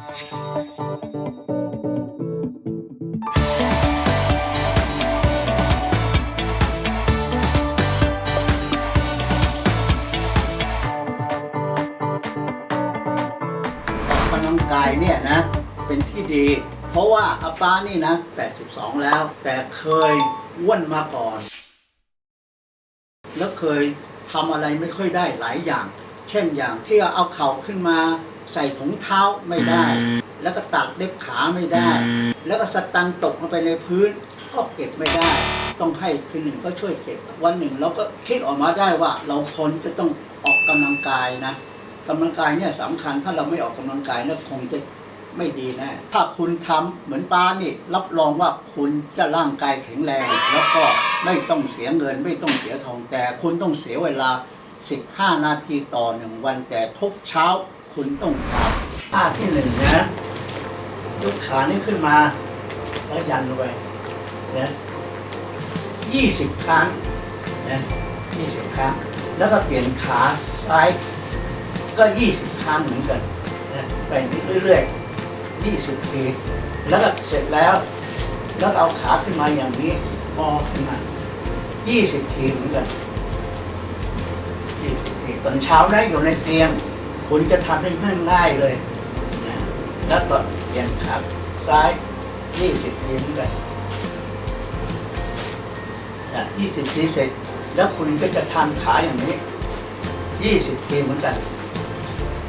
ออกกำลังกายเนี่ยนะ เป็นที่ดี เพราะว่าอาป้านี่นะ 82 แล้ว แต่เคยอ้วนมาก่อน แล้วเคยทำอะไรไม่ค่อยได้หลายอย่าง เช่นอย่างที่เอาเข่าขึ้นมา ใส่ถุงเท้าไม่ได้ แล้วก็ตัดเล็บขาไม่ได้ แล้วก็สตังค์ตกลงไปในพื้น ก็เก็บไม่ได้ ต้องให้คนหนึ่งก็ช่วยเก็บ วันหนึ่งเราก็คิดออกมาได้ว่า เราคนจะต้องออกกำลังกายนะกำลังกายเนี่ยสำคัญถ้าเราไม่ออกกำลังกายเนี่ยคงจะไม่ดีแน่ถ้าคุณทำเหมือนป้านี่ รับรองว่าคุณจะร่างกายแข็งแรง แล้วก็ไม่ต้องเสียเงิน ไม่ต้องเสียทองแต่คุณต้องเสียเวลา 15 นาทีต่อหนึ่งวันแต่ทุกเช้า คุณต้องทำท่าที่หนึ่งนะยกขานี้ขึ้นมาแล้วยันลงไปนะ20ครั้งนะ20ครั้ง แล้วก็เปลี่ยนขาซ้ายก็20ครั้งเหมือนกันนะไปเรื่อยๆ20ทีแล้วก็เสร็จแล้ว แล้วเอาขาขึ้นมาอย่างนี้งอขึ้นมา20ทีเหมือนกัน20ทีตอนเช้านะอยู่ในเตียง คุณจะทำได้ง่ายๆเลยนะแล้วก็เปลี่ยนขาซ้าย 20ทีเหมือนกันนะ20ทีเสร็จ แล้วคุณก็จะทำขาอย่างนี้ 20ทีเหมือนกัน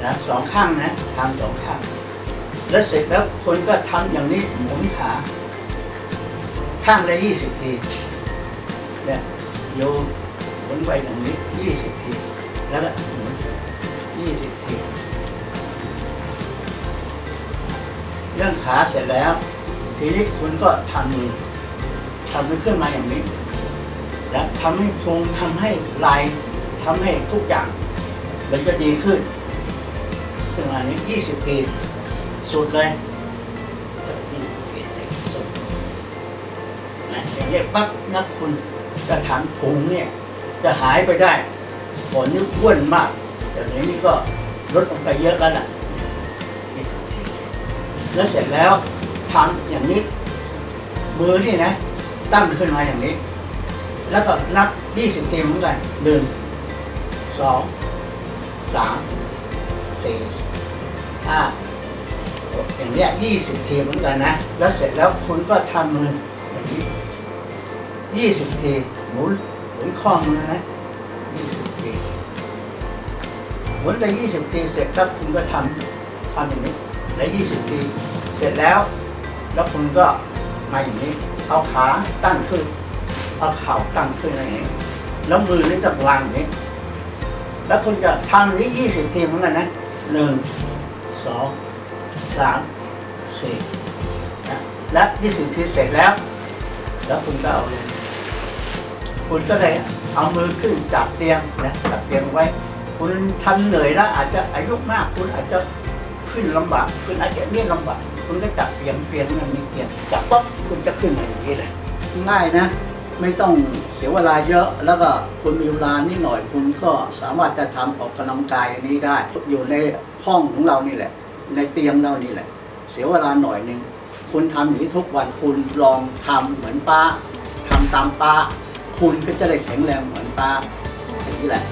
นะสองข้างนะทำสองข้าง แล้วเสร็จแล้วคนก็ทำอย่างนี้หมุนขา ข้างละยี่สิบทีเนี่ยโยนหมุนไปอย่างนี้ยี่สิบที แล้วก็หมุน ยี่สิบทีเรื่องขาเสร็จแล้ว ทีนี้คุณก็ทำมือทำมันขึ้นมาอย่างนี้ แล้วทำให้โครงทำให้ลายทำให้ทุกอย่าง มันจะดีขึ้นขึ้นมานี้ยี่สิบทีสุดเลยยี่สิบทีสุดอย่างเงี้ยปั๊บนะคุณกระถางพุงเนี่ย จะหายไปได้ผลนี่อ้วนมาก แต่เดี๋ยวนี้ก็ลดลงไปเยอะแล้วล่ะแล้วเสร็จแล้วทำอย่างนี้ มือนี่นะ ตั้งขึ้นมาอย่างนี้ แล้วก็นับ 20ทีเหมือนกันหนึ่งสองสามสี่ห้าอย่างเนี้ยยี่สิบทีเหมือนกันนะ แล้วเสร็จแล้วคุณก็ทำมืออย่างนี้ยี่สิบทีหมุนหมุนข้อมือนะยี่สิบที หมุนได้ยี่สิบทีเสร็จแล้วคุณก็ทำทำอย่างนี้ได้ยี่สิบทีเสร็จแล้ว แล้วคุณก็มาอย่างนี้ เอาขาตั้งขึ้น เอาเข่าตั้งขึ้นอย่างนี้แล้วมือนี่จะวางอย่างนี้ แล้วคุณจะทำนี้ยี่สิบทีเหมือนกันนะหนึ่งสองสามสี่นะและยี่สิบทีเสร็จแล้ว แล้วคุณก็เอาเลยคุณก็เลยเอามือขึ้นจับเตียงนะจับเตียงไว้ คุณทำเหนื่อยแล้วอาจจะอายุมากคุณอาจจะขึ้นลำบากคุณอาจจะเนี่ยลำบากคุณก็จับเตียงเตียงมันมีเตียงจับปั๊บคุณจะขึ้นมาอย่างนี้เลยง่ายนะ ไม่ต้องเสียเวลาเยอะแล้วก็คุณมีเวลานิดหน่อยคุณก็สามารถจะทำออกกำลังกายนนี้ได้ อยู่ในห้องของเรานี่แหละ ในเตียงเรานี่แหละ เสียเวลาหน่อยหนึ่งคุณทำอย่างนี้ทุกวันคุณลองทำเหมือนป้าทำตามป้า คุณก็จะได้แข็งแรงเหมือนป้าอย่างนี้แหละ